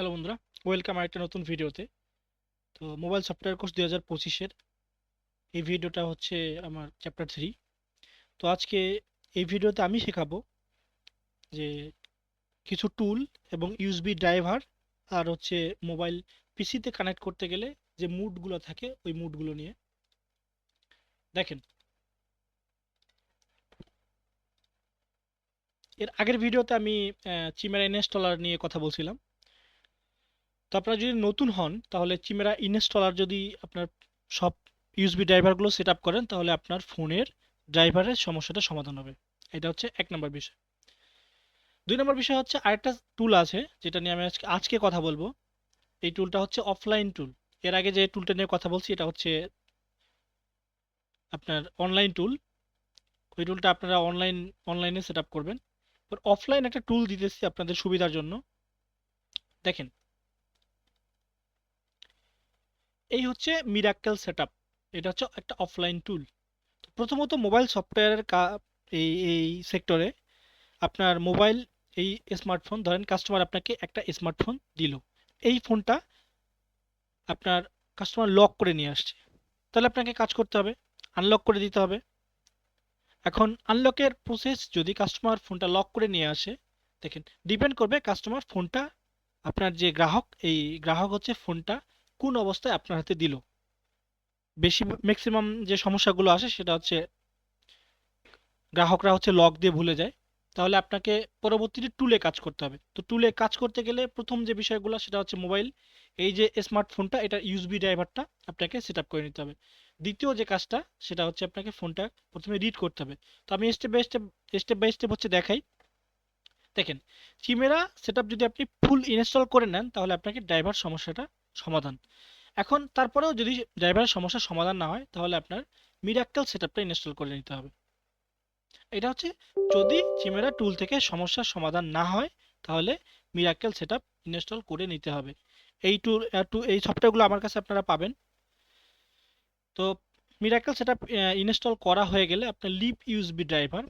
Hello বন্ধুরা, welcome আর একটা নতুন ভিডিওতে। তো মোবাইল সফটওয়্যার কোর্স দুই হাজার পঁচিশের এই ভিডিওটা হচ্ছে আমার চ্যাপ্টার থ্রি তো আজকে এই ভিডিওতে আমি শেখাবো যে কিছু টুল এবং ইউএসবি ড্রাইভার আর হচ্ছে মোবাইল পিসিতে কানেক্ট করতে গেলে যে মুডগুলো থাকে ওই মুডগুলো নিয়ে। দেখেন, এর আগের ভিডিওতে আমি চিমেরা ইনস্টলার নিয়ে কথা বলছিলাম। তো আপনারা যদি নতুন হন, তাহলে চিমেরা ইনস্টলার যদি আপনার সব ইউএসবি ড্রাইভারগুলো সেট আপ করেন, তাহলে আপনার ফোনের ড্রাইভারের সমস্যাটা সমাধান হবে। এটা হচ্ছে এক নম্বর বিষয়। দুই নম্বর বিষয় হচ্ছে আরেকটা টুল আছে, যেটা নিয়ে আমি আজকে আজকে কথা বলব। এই টুলটা হচ্ছে অফলাইন টুল এর আগে যে টুলটা নিয়ে কথা বলছি, এটা হচ্ছে আপনার অনলাইন টুল ওই টুলটা আপনারা অনলাইন অনলাইনে সেট আপ করবেন। এবার অফলাইন একটা টুল দিতেছি আপনাদের সুবিধার জন্য। দেখেন এই হচ্ছে মিরাক্কেল সেটআপ এটা হচ্ছে একটা অফলাইন টুল প্রথমত মোবাইল সফটওয়্যারের কা এই এই সেক্টরে আপনার মোবাইল এই স্মার্টফোন ধরেন কাস্টমার আপনাকে একটা স্মার্টফোন দিল। এই ফোনটা আপনার কাস্টমার লক করে নিয়ে আসছে। তাহলে আপনাকে কাজ করতে হবে আনলক করে দিতে হবে। এখন আনলকের প্রসেস যদি কাস্টমার ফোনটা লক করে নিয়ে আসে, দেখেন ডিপেন্ড করবে কাস্টমার ফোনটা আপনার যে গ্রাহক, এই গ্রাহক হচ্ছে ফোনটা কোন অবস্থায় আপনার হাতে দিল? বেশি ম্যাক্সিমাম যে সমস্যাগুলো আসে সেটা হচ্ছে গ্রাহকরা হচ্ছে লক দিয়ে ভুলে যায়। তাহলে আপনাকে পরবর্তীতে টুলে কাজ করতে হবে। তো টুলে কাজ করতে গেলে প্রথম যে বিষয়গুলো সেটা হচ্ছে মোবাইল এই যে স্মার্টফোনটা এটা ইউএসবি ড্রাইভারটা আপনাকে সেট আপ করে নিতে হবে। দ্বিতীয় যে কাজটা সেটা হচ্ছে আপনাকে ফোনটা প্রথমে রিড করতে হবে। তো আমি step by step step by step হচ্ছে দেখাই। দেখেন চিমেরা সেট যদি আপনি ফুল ইনস্টল করে নেন, তাহলে আপনাকে ড্রাইভার সমস্যাটা সমাধান। এখন তারপরেও যদি ড্রাইভারের সমস্যার সমাধান না হয়, তাহলে আপনার মিরাক্কেল সেটআপটা ইনস্টল করে নিতে হবে। এটা হচ্ছে যদি চিমেরা টুল থেকে সমস্যার সমাধান না হয়, তাহলে মিরাক্কেল সেটআপ ইনস্টল করে নিতে হবে। এই টুল টু এই সফটওয়্যারগুলো আমার কাছে আপনারা পাবেন। তো মিরাক্কেল সেটআপ ইনস্টল করা হয়ে গেলে আপনার লিপ ইউএসবি ড্রাইভার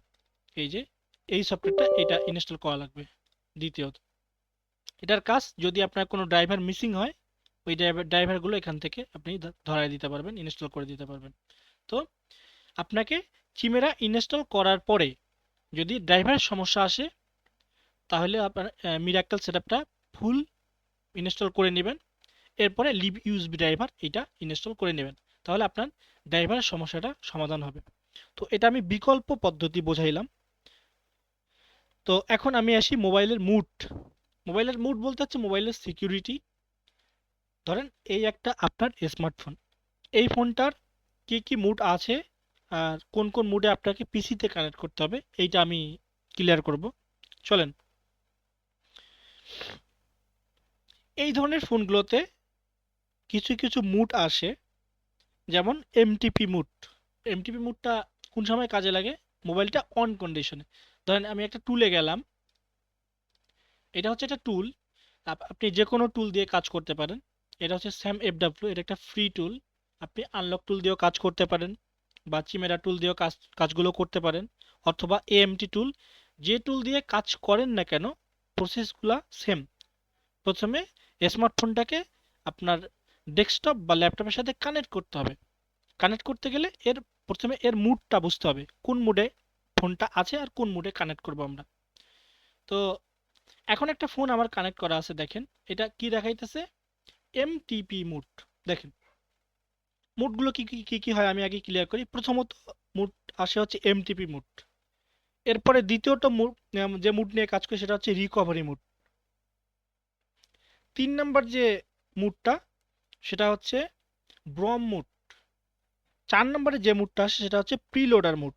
এই যে, এই সফটওয়্যারটা এটা ইনস্টল করা লাগবে, দ্বিতীয়ত। এটার কাজ যদি আপনার কোনো ড্রাইভার মিসিং হয় ওই ড্রাইভার ড্রাইভারগুলো এখান থেকে আপনি ধরাই দিতে পারবেন ইনস্টল করে দিতে পারবেন। তো আপনাকে চিমেরা ইনস্টল করার পরে যদি ড্রাইভারের সমস্যা আসে, তাহলে আপনার মিরাক্কেল সেটআপটা ফুল ইনস্টল করে নেবেন। এরপরে লিভ ইউজবি ড্রাইভার এটা ইনস্টল করে নেবেন। তাহলে আপনার ড্রাইভারের সমস্যাটা সমাধান হবে। তো এটা আমি বিকল্প পদ্ধতি বোঝাইলাম। তো এখন আমি আসি মোবাইলের মুড মোবাইলের মুড বলতে হচ্ছে মোবাইলের সিকিউরিটি ধরেন এই একটা আপনার স্মার্টফোন এই ফোনটার কি কি মুড আছে? আর কোন কোন মুডে আপনাকে পিসিতে কানেক্ট করতে হবে? এইটা আমি ক্লিয়ার করব। চলেন। এই ধরনের ফোনগুলোতে কিছু কিছু মুড আসে, যেমন এমটিপি মুড এমটিপি মুডটা কোন সময় কাজে লাগে? মোবাইলটা অন কন্ডিশনে ধরেন আমি একটা টুলে গেলাম। এটা হচ্ছে একটা টুল আপনি যে কোনো টুল দিয়ে কাজ করতে পারেন। এটা হচ্ছে স্যাম এফডাব্লিউ এটা একটা ফ্রি টুল আপনি আনলক টুল দিয়েও কাজ করতে পারেন বা চিমেরা টুল দিয়েও কাজ, কাজগুলো করতে পারেন অথবা এএমটি টুল যে টুল দিয়ে কাজ করেন না কেন প্রসেসগুলো সেম প্রথমে স্মার্টফোনটাকে আপনার ডেস্কটপ বা ল্যাপটপের সাথে কানেক্ট করতে হবে। কানেক্ট করতে গেলে এর, প্রথমে এর মুডটা বুঝতে হবে, কোন মুডে ফোনটা আছে আর কোন মুডে কানেক্ট করব আমরা। তো এখন একটা ফোন আমার কানেক্ট করা আছে, দেখেন। এটা কি দেখাইতেছে? এমটিপি মুড দেখেন। মুডগুলো কি কি কি হয় আমি আগে ক্লিয়ার করি। প্রথমত মুড আসে হচ্ছে এমটিপি মুড এরপরে দ্বিতীয়টা মুড যে মুড নিয়ে কাজ করে সেটা হচ্ছে রিকভারি মুড তিন নম্বর যে মুডটা সেটা হচ্ছে ব্রম মুড চার নম্বরে যে মুডটা আসে, সেটা হচ্ছে প্রিলোডার মুড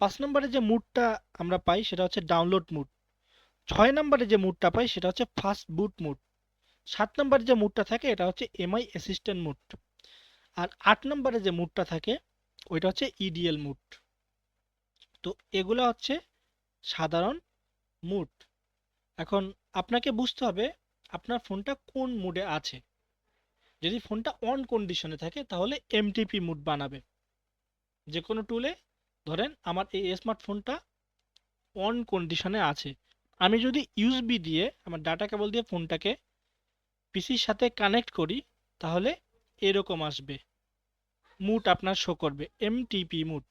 পাঁচ নম্বরে যে মুডটা আমরা পাই, সেটা হচ্ছে ডাউনলোড মুড ছয় নম্বরে যে মুডটা পাই, সেটা হচ্ছে ফাস্ট বুট মুড সাত নম্বরে যে মুডটা থাকে, এটা হচ্ছে এমআই অ্যাসিস্ট্যান্ট মুড আর আট নম্বরে যে মুডটা থাকে, ওইটা হচ্ছে ইডিএল মুড তো এগুলো হচ্ছে সাধারণ মুড। এখন আপনাকে বুঝতে হবে, আপনার ফোনটা কোন মুডে আছে। যদি ফোনটা অন কন্ডিশনে থাকে, তাহলে এমটিপি মুড বানাবে। যে কোনো টুলে ধরেন আমার এই স্মার্টফোনটা অন কন্ডিশনে আছে। আমি যদি ইউজবি দিয়ে, আমার ডাটা কেবল দিয়ে ফোনটাকে পিসির সাথে কানেক্ট করি, তাহলে এরকম আসবে। মুড আপনার শো করবে এমটিপি মুড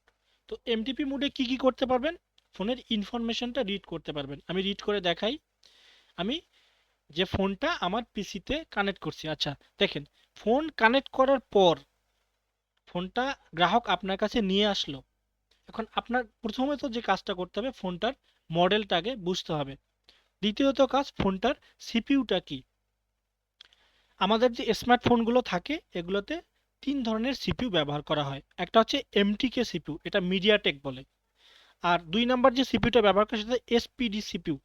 তো এমটিপি মুডে কি কি করতে পারবেন? ফোনের ইনফরমেশনটা রিড করতে পারবেন। আমি রিড করে দেখাই। আমি যে ফোনটা আমার পিসিতে কানেক্ট করছি। আচ্ছা দেখেন, ফোন কানেক্ট করার পর ফোনটা গ্রাহক আপনার কাছে নিয়ে আসলো। এখন আপনার প্রথমে তো যে কাজটা করতে হবে, ফোনটার মডেলটা আগে বুঝতে হবে। দ্বিতীয়ত কাজ, ফোনটার সিপিইউটা কি? আমাদের যে স্মার্টফোনগুলো থাকে, এগুলোতে তিন ধরনের সিপিইউ ব্যবহার করা হয়। একটা হচ্ছে এমটিকে সিপিউ এটা মিডিয়াটেক বলে। আর দুই নাম্বার যে সিপিউটা ব্যবহার করে সেটা এসপিডি সিপিউ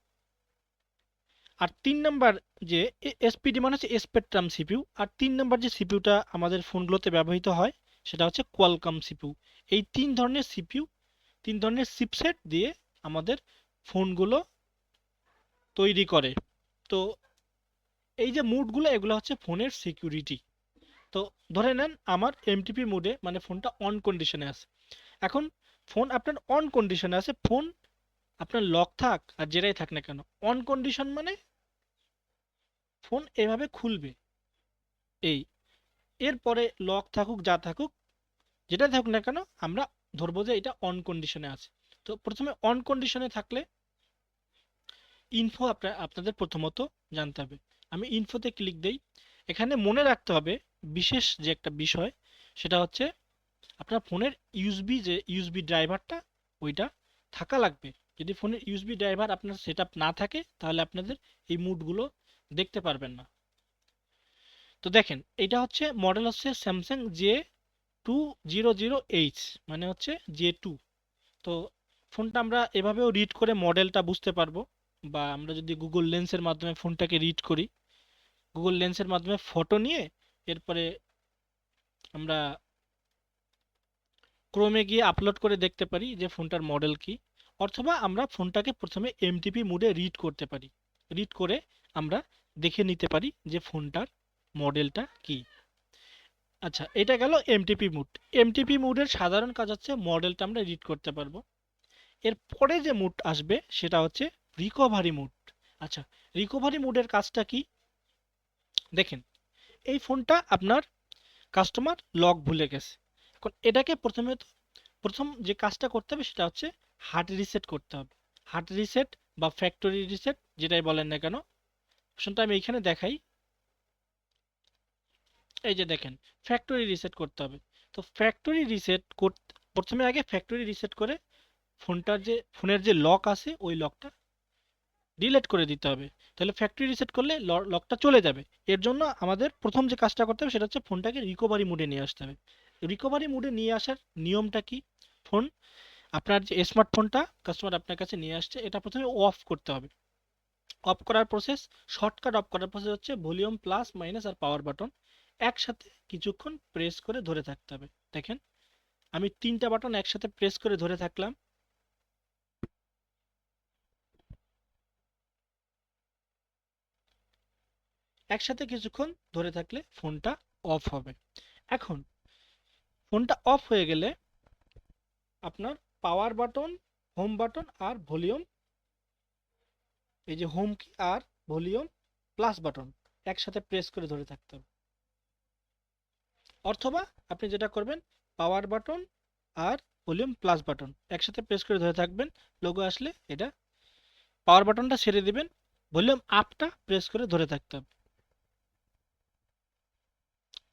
আর তিন নাম্বার যে এসপিডি মানে হচ্ছে স্পেকট্রাম সিপিউ আর তিন নাম্বার যে সিপিউটা আমাদের ফোনগুলোতে ব্যবহৃত হয়, সেটা হচ্ছে কোয়ালকম সিপিউ এই তিন ধরনের সিপিইউ তিন ধরনের চিপসেট দিয়ে আমাদের ফোনগুলো তৈরি করে। তো এই যে মুডগুলো এগুলো হচ্ছে ফোনের সিকিউরিটি তো ধরে নেন, আমার এমটিপি মুডে মানে ফোনটা অন কন্ডিশনে আছে। এখন ফোন আপনার অন কন্ডিশনে আছে, ফোন আপনার লক থাক আর যেটাই থাক না কেন অন কন্ডিশন মানে ফোন এভাবে খুলবে। এই, এরপরে লক থাকুক, যা থাকুক যেটা থাকুক না কেন, আমরা ধরবো যে এটা অন কন্ডিশনে আছে। তো প্রথমে অন কন্ডিশনে থাকলে ইনফো আপনার, আপনাদের প্রথমত জানতে হবে। আমি ইনফোতে ক্লিক দেই। এখানে মনে রাখতে হবে, বিশেষ যে একটা বিষয়, সেটা হচ্ছে আপনার ফোনের ইউএসবি যে ইউএসবি ড্রাইভারটা ওইটা থাকা লাগবে। যদি ফোনের ইউএসবি ড্রাইভার আপনার সেট না থাকে, তাহলে আপনাদের এই মুডগুলো দেখতে পারবেন না। তো দেখেন এটা হচ্ছে মডেল হচ্ছে Samsung J two zero zero H মানে হচ্ছে জে টু তো ফোনটা আমরা এভাবেও রিড করে মডেলটা বুঝতে পারব, বা আমরা যদি গুগল লেন্সের মাধ্যমে ফোনটাকে রিড করি। গুগল লেন্সের মাধ্যমে ফটো নিয়ে এরপরে আমরা ক্রোমে গিয়ে আপলোড করে দেখতে পারি যে ফোনটার মডেল কি, অথবা আমরা ফোনটাকে প্রথমে এমটিপি মুডে রিড করতে পারি। রিড করে আমরা দেখে নিতে পারি যে ফোনটার মডেলটা কি। আচ্ছা এটা গেল এমটিপি মুড এমটিপি মুডের সাধারণ কাজ হচ্ছে মডেলটা আমরা রিড করতে পারব। এর পরে যে মুড আসবে সেটা হচ্ছে রিকভারি মুড আচ্ছা রিকভারি মুডের কাজটা কি? দেখেন, এই ফোনটা আপনার কাস্টমার লক ভুলে গেছে। এখন এটাকে প্রথমে প্রথম যে কাজটা করতে হবে সেটা হচ্ছে হার্ট রিসেট করতে হবে। হার্ট রিসেট বা ফ্যাক্টরি রিসেট যেটাই বলেন না কেন অপশনটা আমি এখানে দেখাই। এই যে দেখেন ফ্যাক্টরি রিসেট করতে হবে। তো ফ্যাক্টরি রিসেট করতে, প্রথমে আগে ফ্যাক্টরি রিসেট করে ফোনটার যে, ফোনের যে লক আছে, ওই লকটা ডিলেট করে দিতে হবে। তাহলে ফ্যাক্টরি রিসেট করলে লকটা চলে যাবে। এর জন্য আমাদের প্রথম যে কাজটা করতে হবে, সেটা হচ্ছে ফোনটাকে রিকভারি মুডে নিয়ে আসতে হবে। রিকভারি মুডে নিয়ে আসার নিয়মটা কি? ফোন, আপনার যে স্মার্টফোনটা কাস্টমার আপনার কাছে নিয়ে আসছে, এটা প্রথমে অফ করতে হবে। অফ করার প্রসেস শর্টকাট অফ করার প্রসেস হচ্ছে ভলিউম প্লাস মাইনাস আর পাওয়ার বাটন একসাথে কিছুক্ষণ প্রেস করে ধরে থাকতে হবে। দেখেন, আমি তিনটা বাটন একসাথে প্রেস করে ধরে থাকলাম। একসাথে কিছুক্ষণ ধরে থাকলে ফোনটা অফ হবে। এখন, ফোনটা অফ হয়ে গেলে আপনার পাওয়ার বাটন হোম বাটন আর ভলিউম এই যে হোম কি আর ভলিউম প্লাস বাটন একসাথে প্রেস করে ধরে থাকতে হবে। অথবা আপনি যেটা করবেন পাওয়ার বাটন আর ভলিউম প্লাস বাটন একসাথে প্রেস করে ধরে থাকবেন লোগো আসলে এটা পাওয়ার বাটনটা ছেড়ে দিবেন ভলিউম আপটা প্রেস করে ধরে থাকতে হবে।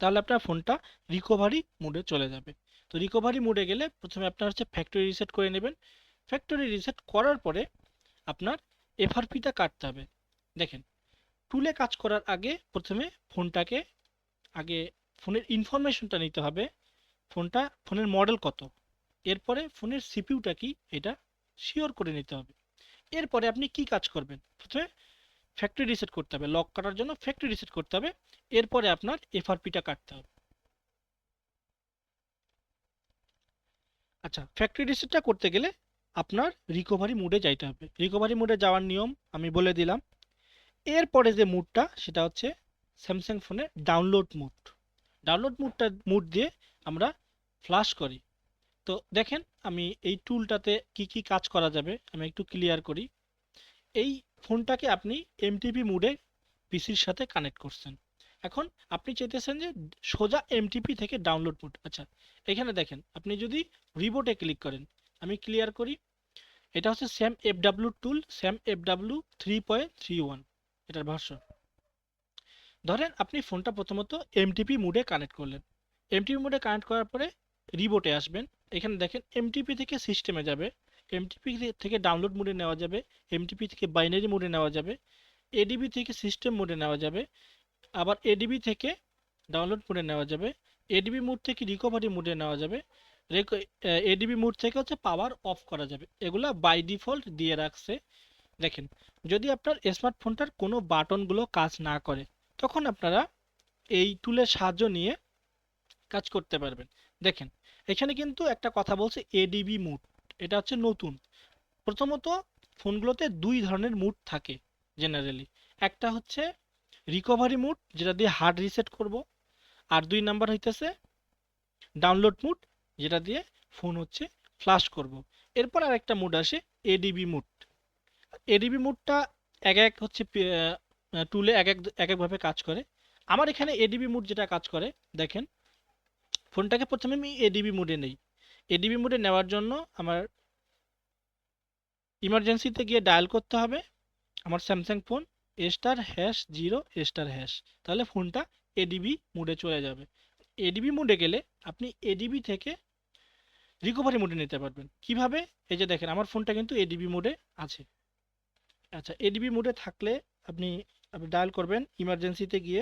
তাহলে আপনার ফোনটা রিকভারি মুডে চলে যাবে। তো রিকভারি মুডে গেলে প্রথমে আপনার হচ্ছে ফ্যাক্টরি রিসেট করে নেবেন। ফ্যাক্টরি রিসেট করার পরে আপনার এফআরপিটা কাটতে হবে। দেখেন টুলে কাজ করার আগে প্রথমে ফোনটাকে, আগে ফোনের ইনফরমেশনটা নিতে হবে। ফোনটা, ফোনের মডেল কত? এরপরে ফোনের সিপিউটা কি? এটা শিওর করে নিতে হবে। এরপরে আপনি কি কাজ করবেন? প্রথমে ফ্যাক্টরি রিসেট করতে হবে। লক কাটার জন্য ফ্যাক্টরি রিসেট করতে হবে। এরপরে আপনার এফআরপিটা কাটতে হবে। আচ্ছা ফ্যাক্টরি রিসেটটা করতে গেলে আপনার রিকভারি মুডে যাইতে হবে। রিকভারি মুডে যাওয়ার নিয়ম আমি বলে দিলাম। এরপরে যে মুডটা সেটা হচ্ছে স্যামসাং ফোনে ডাউনলোড মুড ডাউনলোড মুডটা মুড দিয়ে আমরা ফ্লাশ করি। তো দেখেন, আমি এই টুলটাতে কি কি কাজ করা যাবে, আমি একটু ক্লিয়ার করি। এই ফোনটাকে আপনি এমটিপি মুডে পিসির সাথে কানেক্ট করছেন। এখন আপনি চাইতেছেন যে সোজা এমটিপি থেকে ডাউনলোড মোড আচ্ছা এখানে দেখেন, আপনি যদি রিবোটে ক্লিক করেন, আমি ক্লিয়ার করি, এটা হচ্ছে Sam F W tool Sam F W three point three one এটার ভার্সন ধরেন আপনি ফোনটা প্রথমত এমটিপি মুডে কানেক্ট করলেন। এমটিপি মুডে কানেক্ট করার পরে রিবোটে আসবেন, এখানে দেখেন এমটিপি থেকে সিস্টেমে যাবে। এমটিপি থেকে ডাউনলোড মোডে নেওয়া যাবে এমটিপি থেকে বাইনারি মোডে নেওয়া যাবে এডিবি থেকে সিস্টেম মোডে নেওয়া যাবে, আবার এডিবি থেকে ডাউনলোড মোডে নেওয়া যাবে এডিবি মোড থেকে রিকভারি মোডে নেওয়া যাবে এডিবি মোড থেকে হচ্ছে পাওয়ার অফ করা যাবে, এগুলা বাই ডিফল্ট দিয়ে রাখছে। দেখেন, যদি আপনার স্মার্টফোনটার কোনো বাটনগুলো কাজ না করে, তখন আপনারা এই টুলের সাহায্য নিয়ে কাজ করতে পারবেন। দেখেন, এখানে কিন্তু একটা কথা বলছে এডিবি মুড এটা হচ্ছে নতুন। প্রথমত ফোনগুলোতে দুই ধরনের মুড থাকে জেনারেলি একটা হচ্ছে রিকভারি মুড, যেটা দিয়ে হার্ড রিসেট করব। আর দুই নাম্বার হইতেছে ডাউনলোড মুড, যেটা দিয়ে ফোন হচ্ছে ফ্লাশ করব। এরপর আর একটা মুড আসে এডিবি মুড। এডিবি মুডটা এক এক হচ্ছে টুলে এক এক এক একভাবে কাজ করে। আমার এখানে এডিবি মুড যেটা কাজ করে, দেখেন, ফোনটাকে প্রথমে আমি এডিবি মুডে নেই। এডিবি মোডে নেওয়ার জন্য আমার ইমার্জেন্সিতে গিয়ে ডায়াল করতে হবে। আমার Samsung phone star hash zero star hash তাহলে ফোনটা এডিবি মোডে চলে যাবে। এডিবি মোডে গেলে আপনি এডিবি থেকে রিকভারি মোডে নিতে পারবেন। কীভাবে? এই যে দেখেন, আমার ফোনটা কিন্তু এডিবি মোডে আছে। আচ্ছা এডিবি মোডে থাকলে আপনি আপনি ডায়াল করবেন। ইমার্জেন্সিতে গিয়ে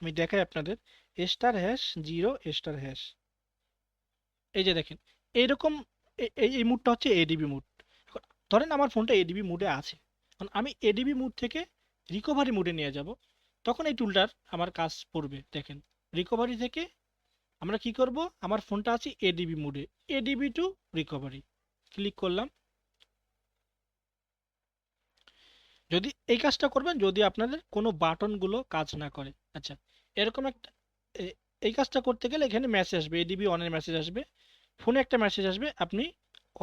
আমি দেখাই আপনাদের। Star hash zero star hash এই যে দেখেন, এইরকম এই এই মুডটা হচ্ছে এডিবি মুড ধরেন আমার ফোনটা এডিবি মুডে আছে। এখন আমি এডিবি মুড থেকে রিকভারি মুডে নিয়ে যাব। তখন এই টুলটার আমার কাজ পড়বে। দেখেন রিকভারি থেকে আমরা কি করব? আমার ফোনটা আছে এডিবি মুডে এডিবি টু রিকভারি ক্লিক করলাম। যদি এই কাজটা করবেন, যদি আপনাদের কোনো বাটনগুলো কাজ না করে। আচ্ছা এরকম একটা এই কাজটা করতে গেলে এখানে মেসেজ আসবে। এডিবি অনের মেসেজ আসবে। ফোনে একটা মেসেজ আসবে, আপনি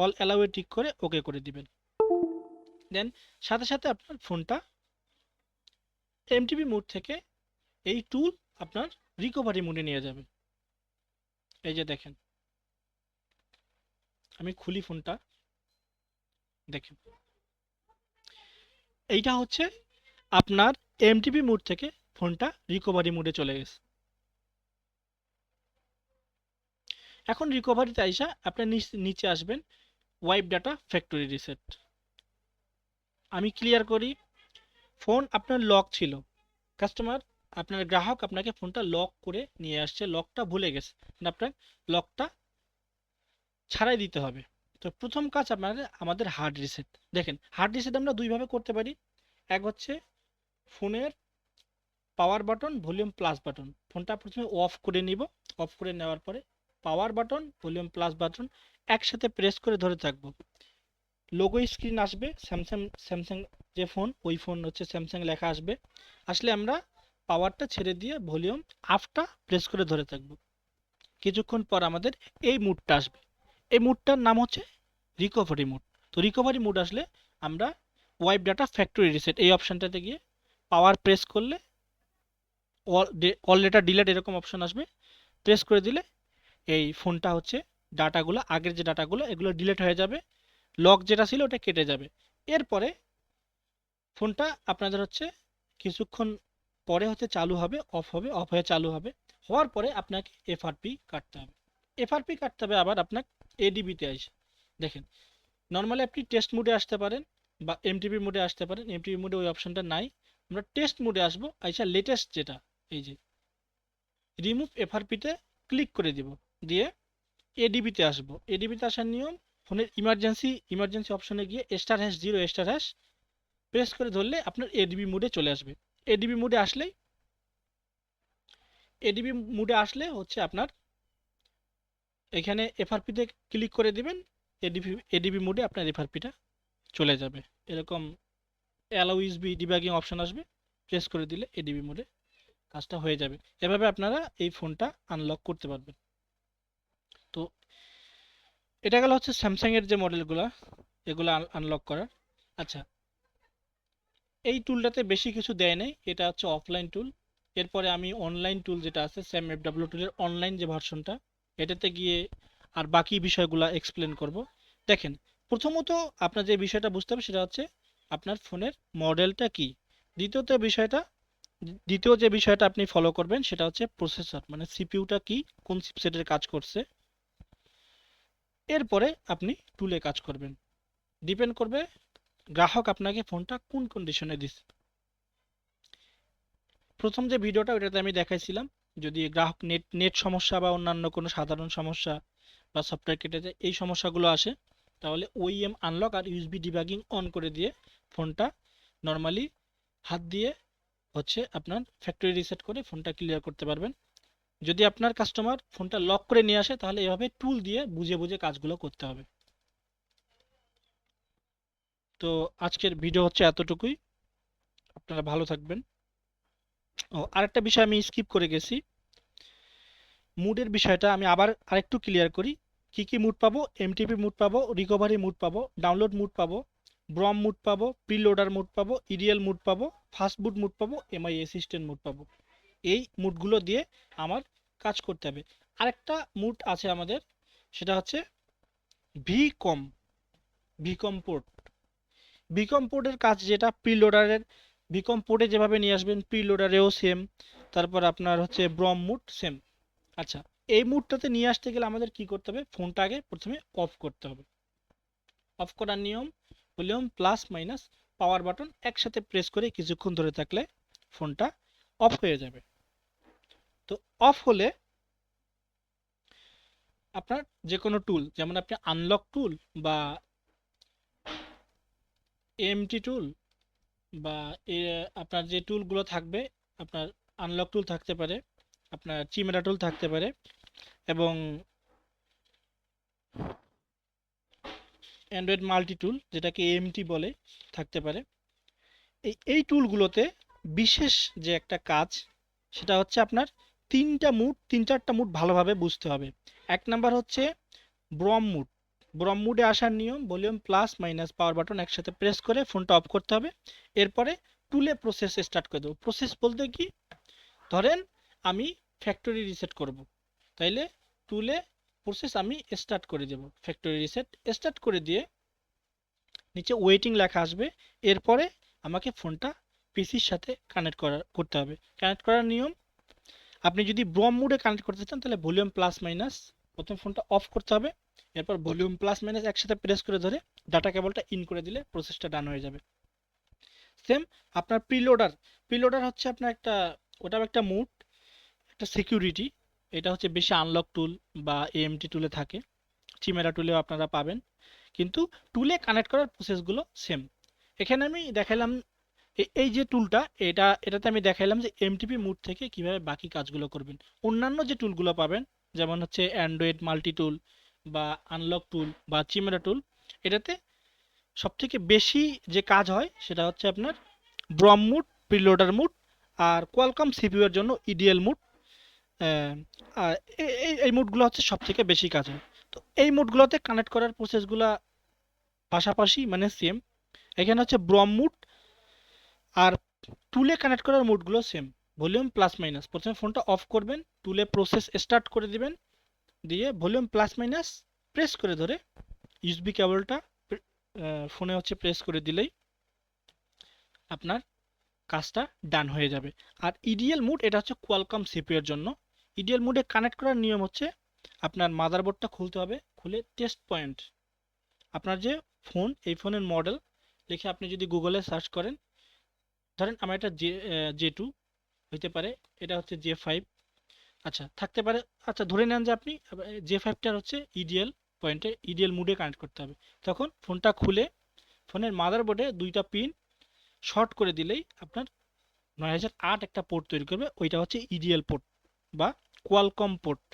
অল অ্যালাউয়ে টিক করে ওকে করে দিবেন। দেন সাথে সাথে আপনার ফোনটা এমটিবি মোড থেকে এই টুল আপনার রিকভারি মোডে নিয়ে যাবে। এই যে দেখেন, আমি খুলি ফোনটা, দেখেন। এইটা হচ্ছে আপনার এমটিভি মোড থেকে ফোনটা রিকভারি মোডে চলে গেছে। এখন রিকভারিতে আইসা আপনার নিচে আসবেন ওয়াইপ ডাটা ফ্যাক্টরি রিসেট আমি ক্লিয়ার করি ফোন আপনার লক ছিল। কাস্টমার আপনার গ্রাহক আপনাকে ফোনটা লক করে নিয়ে আসছে লকটা ভুলে গেছে। আপনার লকটা ছাড়াই দিতে হবে। তো প্রথম কাজ আপনাদের আমাদের হার্ড রিসেট দেখেন হার্ড রিসেট আমরা দুইভাবে করতে পারি। এক হচ্ছে ফোনের power button volume plus button ফোনটা প্রথমে অফ করে নিব। অফ করে নেওয়ার পরে power button volume plus button একসাথে প্রেস করে ধরে থাকব। লোগো স্ক্রিন আসবে স্যামসাং স্যামসাং যে ফোন ওই ফোন হচ্ছে স্যামসাং লেখা আসবে। আসলে আমরা পাওয়ারটা ছেড়ে দিয়ে ভলিউম আফটা প্রেস করে ধরে থাকব। কিছুক্ষণ পর আমাদের এই মুডটা আসবে। এই মুডটার নাম হচ্ছে রিকভারি মুড তো রিকভারি মুড আসলে আমরা ওয়াইপ ডাটা ফ্যাক্টরি রিসেট এই অপশানটাতে গিয়ে পাওয়ার প্রেস করলে অল ডেটা ডিলেট এরকম অপশন আসবে। প্রেস করে দিলে এই ফোনটা হচ্ছে ডাটাগুলো, আগের যে ডাটাগুলো, এগুলো ডিলেট হয়ে যাবে লক যেটা ছিল ওটা কেটে যাবে। এরপরে ফোনটা আপনাদের হচ্ছে কিছুক্ষণ পরে হচ্ছে চালু হবে অফ হবে অফ হয়ে চালু হবে। হওয়ার পরে আপনাকে এফআরপি কাটতে হবে। এফআরপি কাটতে হবে আবার আপনাকে এডিবিতে আসে। দেখেন নর্মালি আপনি টেস্ট মোডে আসতে পারেন বা এমটিপি মোডে আসতে পারেন। এমটিপি মোডে ওই অপশনটা নাই। আমরা টেস্ট মোডে আসব, আইসা লেটেস্ট যেটা, এই যে রিমুভ এফআরপিতে ক্লিক করে দিব। দিয়ে এডিবিতে আসব। এডিবিতে আসার নিয়ম, ফোনের ইমার্জেন্সি ইমার্জেন্সি অপশনে গিয়ে star hash zero star hash press করে ধরলে আপনার এডিবি মুডে চলে আসবে। এডিবি মুডে আসলেই এডিবি মুডে আসলে হচ্ছে আপনার এখানে এফআরপিতে ক্লিক করে দিবেন এডিবি এডিবি মুডে আপনার এফআরপিটা চলে যাবে। এরকম অ্যালাউ ইউএসবি ডিবাগিং অপশন আসবে প্রেস করে দিলে এডিবি মোডে কাজটা হয়ে যাবে। এভাবে আপনারা এই ফোনটা আনলক করতে পারবেন। এটা গেল হচ্ছে স্যামসাংয়ের যে মডেলগুলো, এগুলো আনলক করার। আচ্ছা এই টুলটাতে বেশি কিছু দেয় নাই, এটা হচ্ছে অফলাইন টুল এরপরে আমি অনলাইন টুল যেটা আছে স্যাম এফ ডাব্লিউ টুলের অনলাইন যে ভার্সনটা এটাতে গিয়ে আর বাকি বিষয়গুলো এক্সপ্লেন করব। দেখেন, প্রথমত আপনার যে বিষয়টা বুঝতে হবে সেটা হচ্ছে আপনার ফোনের মডেলটা কি। দ্বিতীয়ত বিষয়টা, দ্বিতীয় যে বিষয়টা আপনি ফলো করবেন সেটা হচ্ছে প্রসেসর মানে সিপিইউটা কি, কোন চিপসেটের কাজ করছে। এরপরে আপনি টুলে কাজ করবেন। ডিপেন্ড করবে গ্রাহক আপনাকে ফোনটা কোন কন্ডিশনে দিচ্ছে প্রথম যে ভিডিওটা ওইটাতে আমি দেখাইছিলাম, যদি গ্রাহক নেট নেট সমস্যা বা অন্যান্য কোনো সাধারণ সমস্যা বা সফটওয়্যার কেটে যায়, এই সমস্যাগুলো আসে, তাহলে ওইএম আনলক আর ইউএসবি ডিবাগিং অন করে দিয়ে ফোনটা নর্মালি হাত দিয়ে হচ্ছে আপনার ফ্যাক্টরি রিসেট করে ফোনটা ক্লিয়ার করতে পারবেন। যদি আপনার কাস্টমার ফোনটা লক করে নিয়ে আসে, তাহলে এভাবে টুল দিয়ে বুঝে বুঝে কাজগুলো করতে হবে। তো আজকের ভিডিও হচ্ছে এতটুকুই। আপনারা ভালো থাকবেন। ও, আরেকটা বিষয় আমি স্কিপ করে গেছি। মুডের বিষয়টা আমি আবার আরেকটু ক্লিয়ার করি। কি কি মুড পাবো? এমটিপি মুড পাবো রিকভারি মুড পাবো ডাউনলোড মুড পাবো ব্রম মুড পাবো প্রিলোডার মুড পাবো ইডিএল মুড পাবো ফাস্ট বুট মুড পাবো এমআই অ্যাসিস্ট্যান্ট মুড পাবো। এই মুডগুলো দিয়ে আমার কাজ করতে হবে। আরেকটা মুড আছে আমাদের, সেটা হচ্ছে V COM V COM port V COM পোর্টের কাজ যেটা প্রিলোডারের ভি কম পোর্টে যেভাবে নিয়ে আসবেন প্রিলোডারেও সেম তারপর আপনার হচ্ছে ব্রম মুড সেম আচ্ছা এই মুডটাতে নিয়ে আসতে গেলে আমাদের কি করতে হবে? ফোনটা আগে প্রথমে অফ করতে হবে। অফ করার নিয়ম volume plus minus power button একসাথে প্রেস করে কিছুক্ষণ ধরে থাকলে ফোনটা অফ হয়ে যাবে। তো অফ হলে আপনার যে কোনো টুল যেমন আপনি আনলক টুল বা এমটি টুল বা আপনার যে টুলগুলো থাকবে, আপনার আনলক টুল থাকতে পারে, আপনার চিমেরা টুল থাকতে পারে এবং অ্যান্ড্রয়েড মাল্টি টুল যেটাকে এমটি বলে, থাকতে পারে। এই এই টুলগুলোতে বিশেষ যে একটা কাজ, সেটা হচ্ছে আপনার তিনটা মুড তিন চারটা মুড ভালোভাবে বুঝতে হবে। এক নাম্বার হচ্ছে ব্রম মুড ব্রম মুডে আসার নিয়ম volume plus minus power button একসাথে প্রেস করে ফোনটা অফ করতে হবে। এরপরে টুলে প্রসেস স্টার্ট করে দেবো। প্রসেস বলতে কি? ধরেন আমি ফ্যাক্টরি রিসেট করব। তাইলে টুলে প্রসেস আমি স্টার্ট করে দেব। ফ্যাক্টরি রিসেট স্টার্ট করে দিয়ে নিচে ওয়েটিং লেখা আসবে। এরপরে আমাকে ফোনটা পিসির সাথে কানেক্ট করা, করতে হবে। কানেক্ট করার নিয়ম আপনি যদি ব্রম মুডে কানেক্ট করতে চান, তাহলে ভলিউম প্লাস মাইনাস প্রথম ফোনটা অফ করতে হবে। এরপর ভলিউম প্লাস মাইনাস একসাথে প্রেস করে ধরে ডাটা কেবলটা ইন করে দিলে প্রসেসটা ডান হয়ে যাবে। সেম আপনার প্রিলোডার প্রিলোডার হচ্ছে আপনার একটা, ওটাও একটা মুড একটা সিকিউরিটি এটা হচ্ছে বেশি আনলক টুল বা এএমটি টুলে থাকে। চিমেরা টুলেও আপনারা পাবেন। কিন্তু টুলে কানেক্ট করার প্রসেসগুলো সেম এখানে আমি দেখালাম এই যে টুলটা এটা, এটাতে আমি দেখাইলাম যে এমটিপি মুড থেকে কীভাবে বাকি কাজগুলো করবেন। অন্যান্য যে টুলগুলো পাবেন, যেমন হচ্ছে অ্যান্ড্রয়েড মাল্টি টুল বা আনলক টুল বা চিমেরা টুল এটাতে সবথেকে বেশি যে কাজ হয় সেটা হচ্ছে আপনার ব্রম মুড প্রিলোডার মুড আর কোয়ালকম সিপিইউ এর জন্য ইডিএল মুড। আর এ- এই এই মুডগুলো হচ্ছে সব থেকে বেশি কাজ হয়। তো এই মুডগুলোতে কানেক্ট করার প্রসেসগুলো পাশাপাশি মানে সেম এখানে হচ্ছে ব্রম মুড আর টুলে কানেক্ট করার মুডগুলো সেম ভলিউম প্লাস মাইনাস প্রথমে ফোনটা অফ করবেন টুলে প্রসেস স্টার্ট করে দিবেন, দিয়ে ভলিউম প্লাস মাইনাস প্রেস করে ধরে ইউএসবি কেবলটা ফোনে হচ্ছে প্রেস করে দিলেই আপনার কাজটা ডান হয়ে যাবে। আর ইডিএল মুড এটা হচ্ছে কোয়ালকম সিপিইউ এর জন্য। ইডিএল মুডে কানেক্ট করার নিয়ম হচ্ছে আপনার মাদারবোর্ডটা খুলতে হবে, খুলে টেস্ট পয়েন্ট আপনার যে ফোন এই ফোনের মডেল লিখে আপনি যদি গুগলে সার্চ করেন ধরেন আমার এটা জে জে টু হইতে পারে, এটা হচ্ছে জে ফাইভ। আচ্ছা থাকতে পারে আচ্ছা ধরে নেন যে আপনি জে ফাইভটার হচ্ছে ইডিএল পয়েন্টে ইডিএল মুডে কানেক্ট করতে হবে। তখন ফোনটা খুলে, ফোনের মাদারবোর্ডে দুইটা পিন শর্ট করে দিলেই আপনার নয় হাজার আট একটা পোর্ট তৈরি করবে, ওইটা হচ্ছে ইডিএল পোর্ট বা কোয়ালকম পোর্ট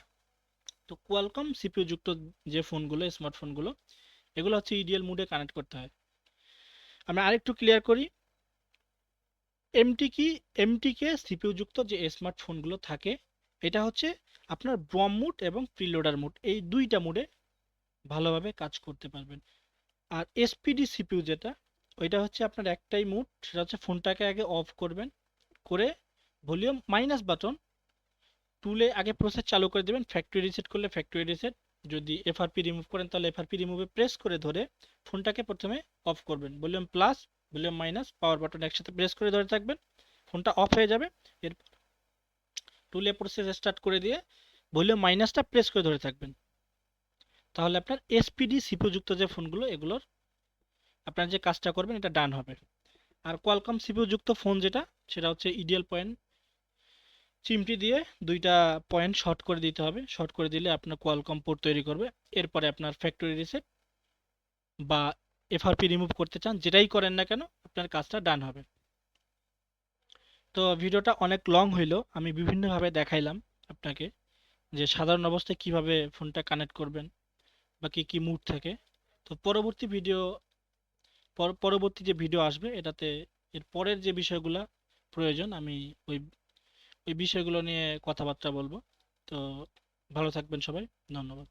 তো কোয়ালকম সিপিইউ যুক্ত যে ফোনগুলো স্মার্টফোনগুলো এগুলো হচ্ছে ইডিএল মুডে কানেক্ট করতে হয়। আমরা আরেকটু ক্লিয়ার করি এমটি কি? এমটিকে সিপিইউ যুক্ত যে স্মার্টফোনগুলো থাকে, এটা হচ্ছে আপনার ব্রম মুড এবং প্রিলোডার মুড। এই দুইটা মুডে ভালোভাবে কাজ করতে পারবেন। আর এসপিডি সিপিইউ যেটা, ওইটা হচ্ছে আপনার একটাই মুড, সেটা হচ্ছে ফোনটাকে আগে অফ করবেন, করে ভলিউম মাইনাস বাটন, টুলে আগে প্রসেস চালু করে দেবেন, ফ্যাক্টরি রিসেট করলে ফ্যাক্টরি রিসেট, যদি এফআরপি রিমুভ করেন তাহলে এফআরপি রিমুভে প্রেস করে ধরে ফোনটাকে প্রথমে অফ করবেন। Volume plus volume minus power button একসাথে প্রেস করে ধরে থাকবেন। ফোনটা অফ হয়ে যাবে। এরপর টুলে প্রসেস স্টার্ট করে দিয়ে ভলিউম মাইনাসটা প্রেস করে ধরে থাকবেন। তাহলে আপনার এসপিডি সিপিউ যুক্ত যে ফোনগুলো, এগুলোর আপনার যে কাজটা করবেন, এটা ডান হবে। আর কোয়ালকম সিপিউ যুক্ত ফোন যেটা, সেটা হচ্ছে ইডিয়াল পয়েন্ট চিমটি দিয়ে দুইটা পয়েন্ট শর্ট করে দিতে হবে। শর্ট করে দিলে আপনার কোয়ালকম পোর্ট তৈরি করবে। এরপরে আপনার ফ্যাক্টরি রিসেট বা এফআরপি রিমুভ করতে চান, যেটাই করেন না কেন, আপনার কাজটা ডান হবে। তো ভিডিওটা অনেক লং হইল, আমি বিভিন্নভাবে দেখাইলাম আপনাকে যে সাধারণ অবস্থায় কীভাবে ফোনটা কানেক্ট করবেন বা কি কি মুড থাকে। তো পরবর্তী ভিডিও পর- পরবর্তী যে ভিডিও আসবে, এটাতে এর পরের যে বিষয়গুলো প্রয়োজন, আমি ওই ওই বিষয়গুলো নিয়ে কথাবার্তা বলব। তো ভালো থাকবেন সবাই, ধন্যবাদ।